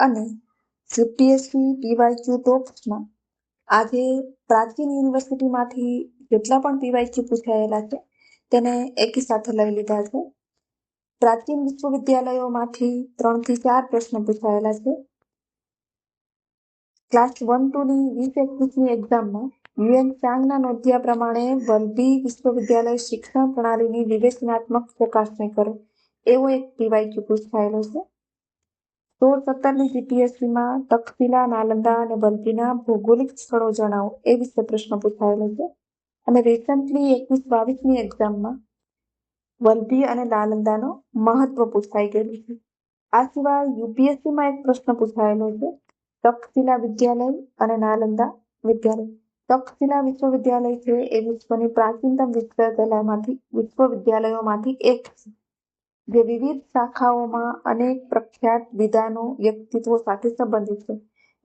અને GPSC PYQ ટોપ્સમાં આજે પ્રાચીન યુનિવર્સિટીમાંથી જેટલા પણ પીવાયક્યુ પૂછાયેલા છે, તેને એકી સાથે લઈ લીધા છે. પ્રાચીન વિશ્વવિદ્યાલયોમાંથી ત્રણથી ચાર પ્રશ્ન પૂછાયેલા છે. ક્લાસ વન ટુની વીસ એકવીસની એક્ઝામમાં યુએન ચાંગના નોંધ્યા પ્રમાણે વલભી વિશ્વવિદ્યાલય શિક્ષણ પ્રણાલીની વિવેચનાત્મક ચકાસણી કરો, એવો એક પીવાયક્યુ પૂછાયેલો છે. સોળ સત્તરની જીપીએસસીમાં તક્ષશિલા નાલંદા અને વલભીના ભૌગોલિક સ્થળો જણાવો એ વિશે પ્રશ્ન પૂછાયેલો છે. અને રિસન્ટલી એકવીસ બાવીસની એક્ઝામમાં વલભી અને નાલંદાનો મહત્વ પૂછાઈ ગયેલું છે. આ સિવાય યુપીએસસીમાં એક પ્રશ્ન પૂછાયેલો છે. તક્ષશિલા વિદ્યાલય અને નાલંદા વિદ્યાલય. તક્ષશિલા વિશ્વવિદ્યાલય છે એ વિશ્વની પ્રાચીનતમ વિશ્વવિદ્યાલયમાંથી વિશ્વવિદ્યાલયોમાંથી એક છે. જે વિવિધ શાખાઓમાં અનેક પ્રખ્યાત વિધાનો, વ્યક્તિત્વો સાથે સંબંધિત છે.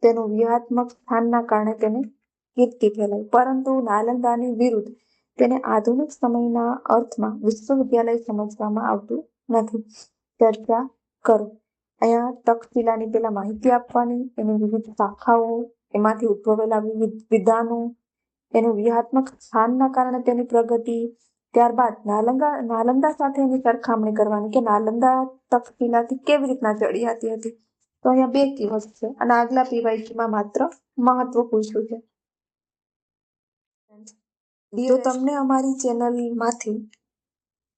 તેનું વ્યૂહાત્મક સ્થાનના કારણે તેને કીર્તિ ફેલાઈ પરંતુ નાલંદાની વિરુદ્ધ તેને આધુનિક સમયના અર્થમાં વિશ્વવિદ્યાલય સમજવામાં આવતું નથી. ચર્ચા કરો. અહીંયા તક્ષશિલાની પેલા માહિતી આપવાની, એની વિવિધ શાખાઓ, એમાંથી ઉદ્ભવેલા વિવિધ વિધાનો, એનું વ્યૂહાત્મક સ્થાનના કારણે તેની પ્રગતિ ત્યારબાદ નાલંદા નાલંદા સાથે એની સરખામણી કરવાની કે નાલંદા તક્ષશિલાથી કેવી રીતના ચડિયાતી હતી? તો અહીંયા બે કીવર્ડ છે અને આગલા પીવાયકીમાં માત્ર મહત્વ પૂછ્યું છે. જો તમને અમારી ચેનલમાંથી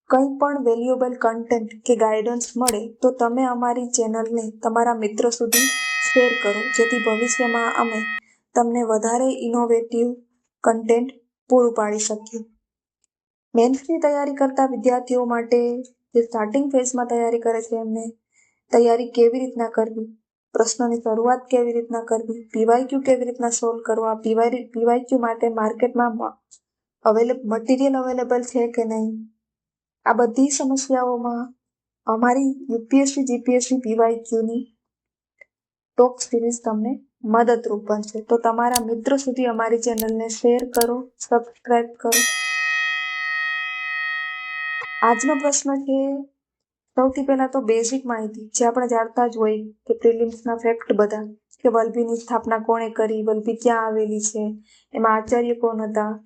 કંઈ પણ વેલ્યુએબલ કન્ટેન્ટ કે ગાઈડન્સ મળે તો તમે અમારી ચેનલને તમારા મિત્રો સુધી શેર કરો જેથી ભવિષ્યમાં અમે તમને વધારે ઇનોવેટિવ કન્ટેન્ટ પૂરું પાડી શકીએ. મેન્સની તૈયારી કરતા વિદ્યાર્થીઓ માટે જે સ્ટાર્ટિંગ ફેઝમાં તૈયારી કરે છે એમને, તૈયારી કેવી રીતના કરવી? પ્રશ્નોની શરૂઆત કેવી રીતના કરવી? પીવાયક્યુ કેવી રીતના સોલ્વ કરવા? પીવાય પીવાયક્યુ માટે માર્કેટમાં અવેલેબ મટીરિયલ અવેલેબલ છે કે નહીં? આ બધી સમસ્યાઓમાં અમારી યુપીએસસી જીપીએસસી પીવાયક્યુની ટોપ સિરીઝ તમને મદદરૂપ બનશે. તો તમારા મિત્રો સુધી અમારી ચેનલને શેર કરો સબસ્ક્રાઈબ કરો. આજનો પ્રશ્ન છે, સૌથી પહેલા તો બેઝિક માહિતી જે આપણે જાણતા જ હોય કે પ્રિલિમ્સના ફેક્ટ બધા, કે વલભીની સ્થાપના કોણે કરી, વલભી ક્યાં આવેલી છે, એમાં આચાર્ય કોણ હતા,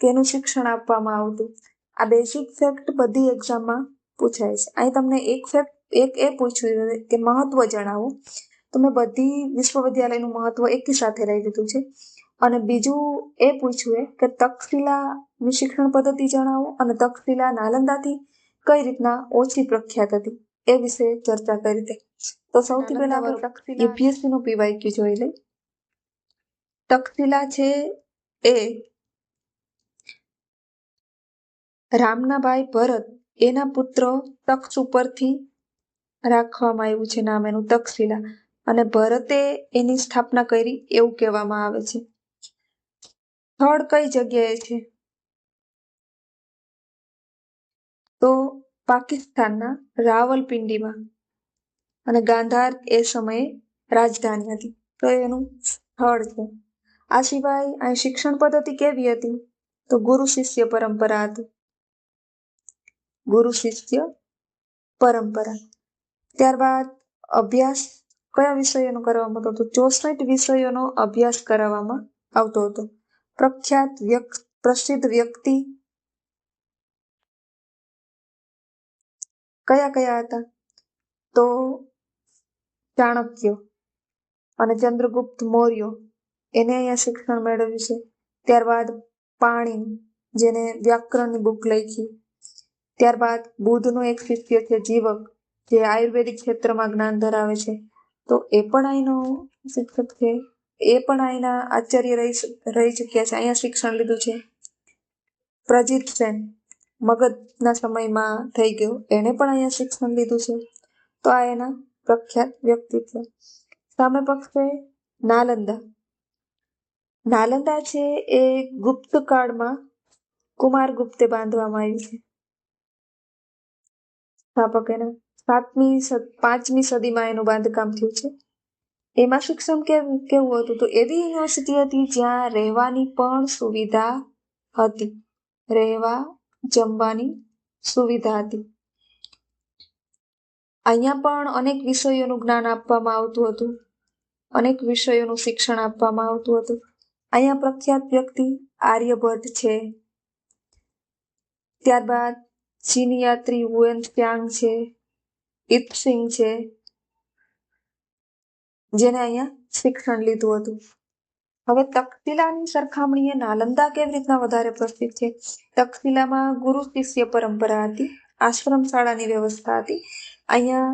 કેનું શિક્ષણ આપવામાં આવતું, આ બેઝિક ફેક્ટ બધી એક્ઝામમાં પૂછાય છે. અહીં તમને એક ફેક્ટ એક એ પૂછ્યું કે મહત્વ જણાવો. તો મેં બધી વિશ્વવિદ્યાલયનું મહત્વ એકી સાથે લઈ લીધું છે અને બીજું એ પૂછ્યું કે તક્ષશિલાની શિક્ષણ પદ્ધતિ જણાવો અને તક્ષશિલા નાલંદાથી કઈ રીતના ઓછી પ્રખ્યાત હતી એ વિશે ચર્ચા કરી હતી. તો સૌથી પહેલા આપણે યુપીએસસી નું પીવાયક્યુ જોઈ લઈ તક્ષશિલા છે એ રામનાભાઈ ભરત એના પુત્ર તક્ષ ઉપરથી રાખવામાં આવ્યું છે નામ એનું તક્ષશિલા. અને ભરતે એની સ્થાપના કરી એવું કહેવામાં આવે છે. સ્થળ કઈ જગ્યાએ છે? તો પાકિસ્તાનના રાવલપિંડીમાં. અને ગાંધાર એ સમયે રાજધાની હતી. તો એનું સ્થળ છે. આ સિવાય અહીં શિક્ષણ પદ્ધતિ કેવી હતી? તો ગુરુ શિષ્ય પરંપરા હતી. ગુરુ શિષ્ય પરંપરા. ત્યારબાદ અભ્યાસ કયા વિષયોનો કરવામાં આવતો હતો? ચોસઠ વિષયોનો અભ્યાસ કરાવવામાં આવતો હતો. પ્રખ્યાત પ્રસિદ્ધ વ્યક્તિ કયા કયા હતા? તો ચાણક્ય અને ચંદ્રગુપ્ત મૌર્ય, એને અહીંયા શિક્ષણ મેળવ્યું છે. ત્યારબાદ પાણી, જેને વ્યાકરણની બુક લખી. ત્યારબાદ બુદ્ધનો એક શિષ્ય છે, જીવક, જે આયુર્વેદિક ક્ષેત્રમાં જ્ઞાન ધરાવે છે. તો એ પણ અહીંનો શિક્ષક છે. એ પણ અહીંના આચાર્ય રહી રહી ચૂક્યા છે. અહીંયા શિક્ષણ લીધું છે. પ્રજીત સેન મગધના સમયમાં થઈ ગયો. એણે પણ અહીંયા શિક્ષણ લીધું છે. તો આ એના પ્રખ્યાત વ્યક્તિત્વ. સામે પક્ષે નાલંદા. નાલંદા છે એ ગુપ્ત કાળમાં કુમાર ગુપ્તે બાંધવામાં આવ્યું છે. સ્થાપક એના સાતમી પાંચમી સદીમાં એનું બાંધકામ થયું છે. એમાં શિક્ષણ કેવું કેવું હતું? તો એવી યુનિવર્સિટી હતી જ્યાં રહેવાની પણ સુવિધા હતી. રહેવા, જમવાની સુવિધા હતી. અહીંયા પણ અનેક વિષયોનું જ્ઞાન આપવામાં આવતું હતું. અનેક વિષયોનું શિક્ષણ આપવામાં આવતું હતું. અહીંયા પ્રખ્યાત વ્યક્તિ આર્યભટ્ટ છે. ત્યારબાદ ચીની યાત્રી હુએન ત્યાંગ છે ઇત્સિંગ છે. જેને અહીંયા શિક્ષણ લીધું હતું. હવે તક્ષશિલાની સરખામણીએ નાલંદા કેવી રીતના વધારે પ્રસિદ્ધ છે? તક્ષશિલામાં ગુરુ શિષ્ય પરંપરા હતી આશ્રમ શાળાની વ્યવસ્થા હતી. અહીંયા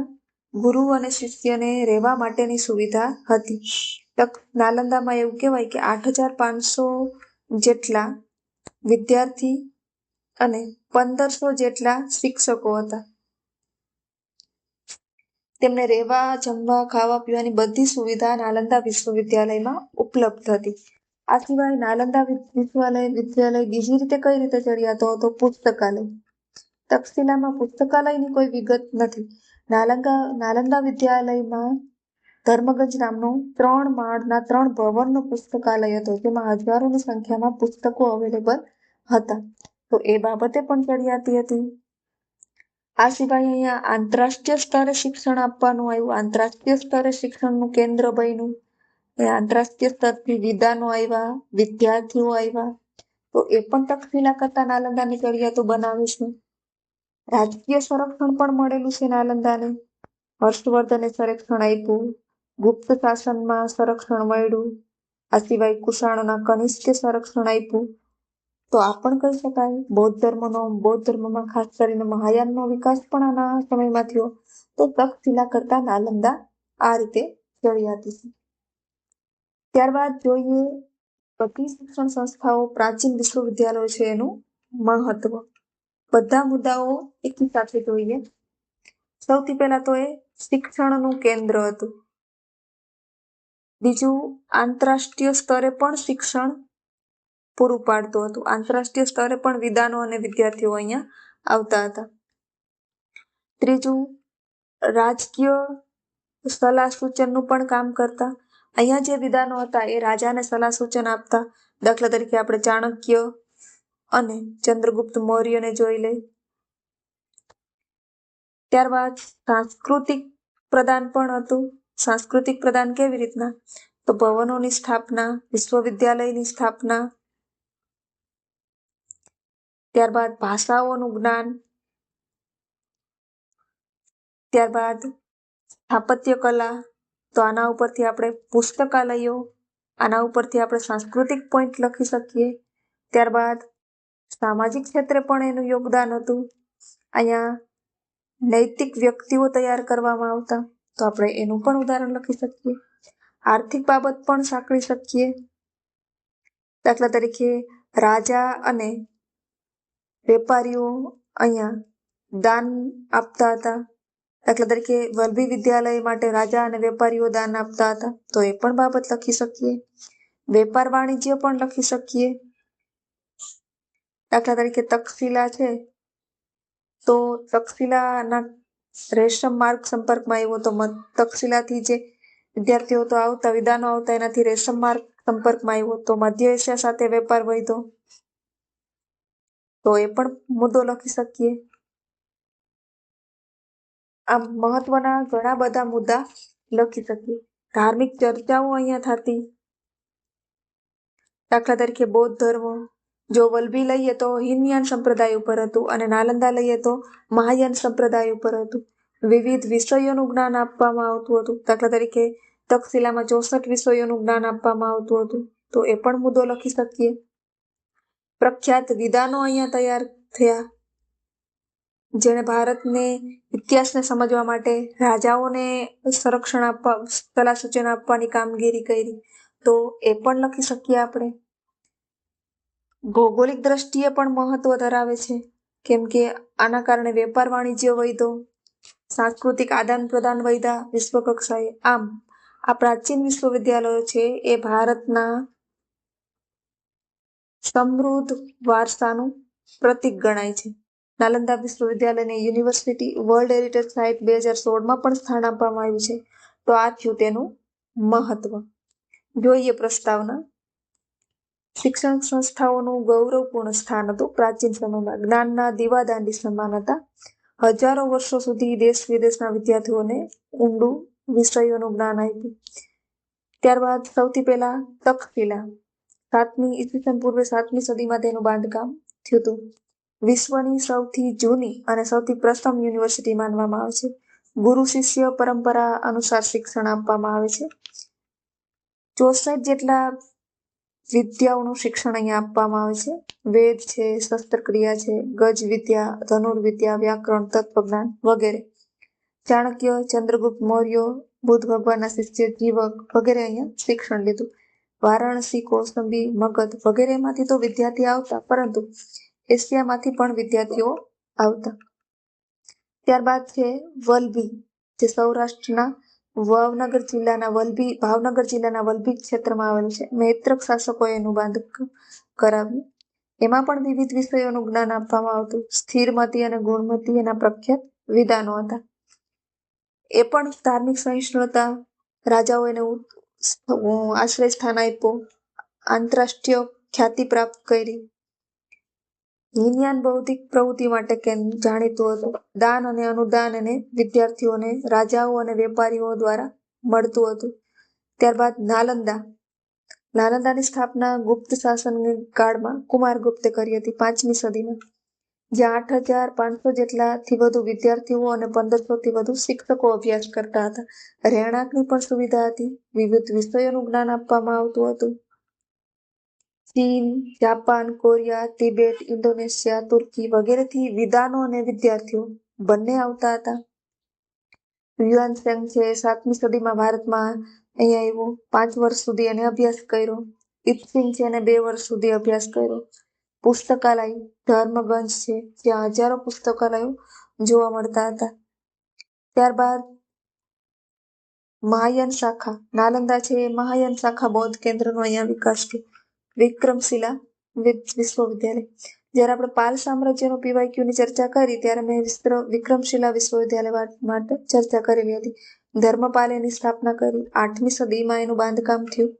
ગુરુ અને શિષ્યને રહેવા માટેની સુવિધા હતી. તક નાલંદામાં એવું કહેવાય કે આઠ હજાર પાંચસો જેટલા વિદ્યાર્થી અને પંદરસો જેટલા શિક્ષકો હતા. તેમને રહેવા, જમવા, ખાવા પીવાની બધી સુવિધા નાલંદા વિશ્વવિદ્યાલયમાં ઉપલબ્ધ હતી. આ સિવાય નાલંદા વિશ્વાલય વિદ્યાલય બીજી રીતે કઈ રીતે ચડિયાતો હતો પુસ્તકાલય. તક્ષશિલામાં પુસ્તકાલયની કોઈ વિગત નથી. નાલંદા નાલંદા વિદ્યાલયમાં ધર્મગંજ નામનું ત્રણ માળના ત્રણ ભવનનો પુસ્તકાલય હતો, જેમાં હજારોની સંખ્યામાં પુસ્તકો અવેલેબલ હતા. તો એ બાબતે પણ ચડિયાતી હતી. આ સિવાય અહીંયા આંતરરાષ્ટ્રીય સ્તરે શિક્ષણ આપવાનું આવ્યું. આંતરરાષ્ટ્રીય સ્તરે શિક્ષણનું કેન્દ્ર બન્યું. એ આંતરરાષ્ટ્રીય સ્તરથી વિદ્વાનો આવ્યા, વિદ્યાર્થીઓ આવ્યા. તો એ પણ તક્ષશિલા કરતા નાલંદાની ચડિયાતો બનાવે છે. રાજકીય સંરક્ષણ પણ મળેલું છે નાલંદાને. હર્ષવર્ધને સંરક્ષણ આપ્યું. ગુપ્ત શાસનમાં સંરક્ષણ મળ્યું. આ સિવાય કુષાણોના કનિષ્ઠે સંરક્ષણ આપ્યું. તો આ પણ કહી શકાય. બૌદ્ધ ધર્મનો, બૌદ્ધ ધર્મમાં ખાસ કરીને મહાયાનનો વિકાસ પણ આના સમયમાં થયો. તો તક્ષશિલા કરતા નાલંદા આ રીતે ચડિયાતી છે ત્યારબાદ જોઈએ બધી શિક્ષણ સંસ્થાઓ, પ્રાચીન વિશ્વવિદ્યાલયો છે એનું મહત્વ. બધા મુદ્દાઓ એકી સાથે જોઈએ. સૌથી પહેલા તો એ શિક્ષણનું કેન્દ્ર હતું. બીજું આંતરરાષ્ટ્રીય સ્તરે પણ શિક્ષણ પૂરું પાડતું હતું. આંતરરાષ્ટ્રીય સ્તરે પણ વિદ્વાનો અને વિદ્યાર્થીઓ અહીંયા આવતા હતા. ત્રીજું, રાજકીય સલાહ સૂચનનું પણ કામ કરતા. અહીંયા જે વિદ્વાનો હતા એ રાજાને સલાહ સૂચન આપતા. દાખલા તરીકે આપણે ચાણક્ય અને ચંદ્રગુપ્ત મૌર્યને જોઈ લઈ ત્યારબાદ સાંસ્કૃતિક પ્રદાન પણ હતું. સાંસ્કૃતિક પ્રદાન કેવી રીતના? તો ભવનોની સ્થાપના, વિશ્વવિદ્યાલયની સ્થાપના ત્યારબાદ ભાષાઓનું જ્ઞાન, ત્યારબાદ સ્થાપત્ય કલા. તો આના ઉપરથી આપણે પુસ્તકાલયો, આના ઉપરથી આપણે સાંસ્કૃતિક પોઈન્ટ લખી શકીએ. ત્યારબાદ સામાજિક ક્ષેત્રે પણ એનું યોગદાન હતું. અહીંયા નૈતિક વ્યક્તિઓ તૈયાર કરવામાં આવતા. તો આપણે એનું પણ ઉદાહરણ લખી શકીએ. આર્થિક બાબત પણ સાંકળી શકીએ. દાખલા તરીકે રાજા અને વેપારીઓ અહીંયા દાન આપતા હતા. દાખલા તરીકે વલભી વિદ્યાલય માટે રાજા અને વેપારીઓ દાન આપતા હતા, તો એ પણ બાબત લખી શકીએ. વેપાર વાણિજ્ય પણ લખી શકીએ. દાખલા તરીકે તક્ષશિલા છે, તો તક્ષશિલાના રેશમ માર્ગ સંપર્કમાં આવ્યો તો તક્ષશિલાથી જે વિદ્યાર્થીઓ તો આવતા વિધાનો આવતા, એનાથી રેશમ માર્ગ સંપર્કમાં આવ્યો તો મધ્ય એશિયા સાથે વેપાર વધ્યો. તો એ પણ મુદ્દો લખી શકીએ. આમ મહત્વના ઘણા બધા મુદ્દા લખી શકીએ. ધાર્મિક ચર્ચાઓ અહીંયા થતી. દાખલા તરીકે બૌદ્ધ ધર્મ. જો વલભી લઈએ તો હિનયાન સંપ્રદાય ઉપર હતું અને નાલંદા લઈએ તો મહાયાન સંપ્રદાય ઉપર હતું. વિવિધ વિષયોનું જ્ઞાન આપવામાં આવતું હતું. દાખલા તરીકે તક્ષશિલામાં ચોસઠ વિષયોનું જ્ઞાન આપવામાં આવતું હતું. તો એ પણ મુદ્દો લખી શકીએ. પ્રખ્યાત વિદાનો અહીંયા તૈયાર થયા. જેણે ભારતને ઇતિહાસને સમજવા માટે રાજાઓને સંરક્ષણ આપવા સલાહ સૂચન આપવાની કામગીરી કરી. તો એ પણ લખી શકીએ આપણે. ભૌગોલિક દ્રષ્ટિએ પણ મહત્વ ધરાવે છે. કેમ કે આના કારણે વેપાર વાણિજ્ય વૈધો, સાંસ્કૃતિક આદાન પ્રદાન વૈધા વિશ્વ કક્ષાએ આમ, આ પ્રાચીન વિશ્વવિદ્યાલયો છે એ ભારતના સમૃદ્ધ વારસાનું પ્રતીક ગણાય છે. નાલંદા વિશ્વવિદ્યાલયને યુનિવર્સિટી વર્લ્ડ હેરિટેજ સાઇટ બે હજાર સોળમાં પણ સ્થાન આપવામાં આવ્યું છે. તો આ થયું તેનું મહત્વ. જોઈએ પ્રસ્તાવના. શિક્ષણ સંસ્થાઓનું ગૌરવપૂર્ણ સ્થાન હતું પ્રાચીન સમયમાં. જ્ઞાનના દીવાદાંડી સમાન હતા. હજારો વર્ષો સુધી દેશ વિદેશના વિદ્યાર્થીઓને ઊંડું વિષયોનું જ્ઞાન આપ્યું. ત્યારબાદ સૌથી પહેલા તક્ષશિલા સાતમી ઈસવીસન પૂર્વે સાતમી સદીમાં તેનું બાંધકામ થયું હતું. વિશ્વની સૌથી જૂની અને સૌથી પ્રથમ યુનિવર્સિટી માનવામાં આવે છે. ગુરુ શિષ્ય પરંપરા અનુસાર શિક્ષણ આપવામાં આવે છે. ચોસઠ જેટલા વિદ્યાઓનું શિક્ષણ અહીંયા આપવામાં આવે છે. વેદ છે, શસ્ત્રક્રિયા છે, ગજ વિદ્યા, ધનુર્વિદ્યા, વ્યાકરણ, તત્વજ્ઞાન વગેરે. ચાણક્ય, ચંદ્રગુપ્ત, મૌર્ય, બુદ્ધ ભગવાનના શિષ્ય, જીવક વગેરે અહીંયા શિક્ષણ લીધું. વારાણસી કોસંબી, મગધ વગેરેમાંથી તો વિદ્યાર્થી આવતા, પરંતુ એશિયામાંથી પણ વિદ્યાર્થીઓ આવતા. ત્યારબાદ છે વલભી, જે સૌરાષ્ટ્રના ભાવનગર જિલ્લાના વલભી, ભાવનગર જિલ્લાના વલભી ક્ષેત્રમાં આવેલું છે. મૈત્રક શાસકોએ એનું બાંધકામ કરાવ્યું. એમાં પણ વિવિધ વિષયોનું જ્ઞાન આપવામાં આવતું. સ્થિરમતી અને ગુણમતી એના પ્રખ્યાત વિધાનો હતા. એ પણ ધાર્મિક સહિષ્ણુતા, રાજાઓ એને આશ્રય સ્થાન આપ્યું. આંતરરાષ્ટ્રીય ખ્યાતિ પ્રાપ્ત કરી. વિજ્ઞાન બૌદ્ધિક પ્રવૃત્તિ માટે જાણીતું હતું? દાન અને અનુદાન અને વિદ્યાર્થીઓને, રાજાઓ અને વેપારીઓ દ્વારા મળતું હતું. ત્યારબાદ નાલંદા. નાલંદાની સ્થાપના ગુપ્ત શાસન કાળમાં કુમારગુપ્તે કરી હતી પાંચમી સદીમાં. જ્યાં આઠ હજાર પાંચસો જેટલાથી વધુ વિદ્યાર્થીઓ અને પંદરસોથી વધુ શિક્ષકો અભ્યાસ કરતા હતા. રહેણાંકની પણ સુવિધા હતી. વિવિધ વિષયોનું જ્ઞાન આપવામાં આવતું હતું. ચીન, જાપાન, કોરિયા, તિબેટ, ઇન્ડોનેશિયા, તુર્કી વગેરેથી વિદ્વાનો અને વિદ્યાર્થીઓ બંને આવતા હતા. યુવાન સેંગ છે, સાતમી સદીમાં ભારતમાં અહીંયા આવ્યો. પાંચ વર્ષ સુધી એને અભ્યાસ કર્યો. ઇપ્સિંગ છે, એને બે વર્ષ સુધી અભ્યાસ કર્યો. પુસ્તકાલય, ધર્મગંજ છે. જ્યાં હજારો પુસ્તકાલયો જોવા મળતા હતા. ત્યારબાદ મહાયાન શાખા. નાલંદા છે. મહાયાન શાખા બૌદ્ધ કેન્દ્રનો અહીંયા વિકાસ થયો. વિક્રમશિલા વિશ્વવિદ્યાલય. જ્યારે આપણે પાલ સામ્રાજ્યનો પીવાયક્યુની ચર્ચા કરી, ત્યારે મેં વિક્રમશિલા વિશ્વવિદ્યાલય માટે ચર્ચા કરેલી હતી. ધર્મપાલ એની સ્થાપના કરી. આઠમી સદીમાં એનું બાંધકામ થયું.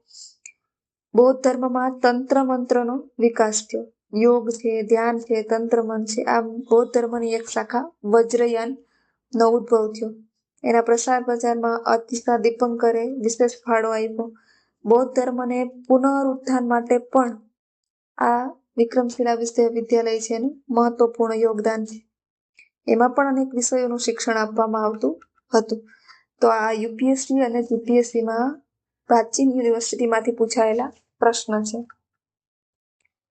બૌદ્ધ ધર્મમાં તંત્ર મંત્રનો વિકાસ થયો. યોગ છે, ધ્યાન છે, તંત્ર મન છે. આ બૌદ્ધ ધર્મની એક શાખા વજ્રયાન નો ઉદ્ભવ થયો. એના પ્રસાર પ્રચારમાં અતિશા દીપંકરે વિશેષ ફાળો આપ્યો. બૌદ્ધ ધર્મને પુનરુત્થાન માટે પણ આ વિક્રમશિલા વિશ્વવિદ્યાલય છે એનું મહત્વપૂર્ણ યોગદાન છે. એમાં પણ અનેક વિષયોનું શિક્ષણ આપવામાં આવતું હતું. તો આ યુપીએસસી અને જીપીએસસીમાં પ્રાચીન યુનિવર્સિટીમાંથી પૂછાયેલા પ્રશ્ન છે.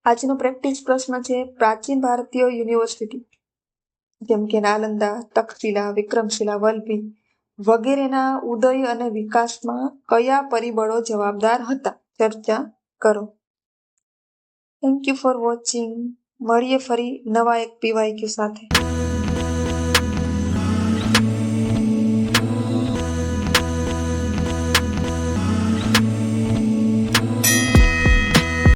આજનો પ્રેક્ટિસ પ્રશ્ન છે પ્રાચીન ભારતીય યુનિવર્સિટી જેમ કે નાલંદા, તક્ષશિલા, વિક્રમશિલા, વલભી વગેરેના ઉદય અને વિકાસમાં કયા પરિબળો જવાબદાર હતા? ચર્ચા કરો. થેન્ક યુ ફોર વોચિંગ મળીએ ફરી નવા એક પીવાયક્યુ સાથે.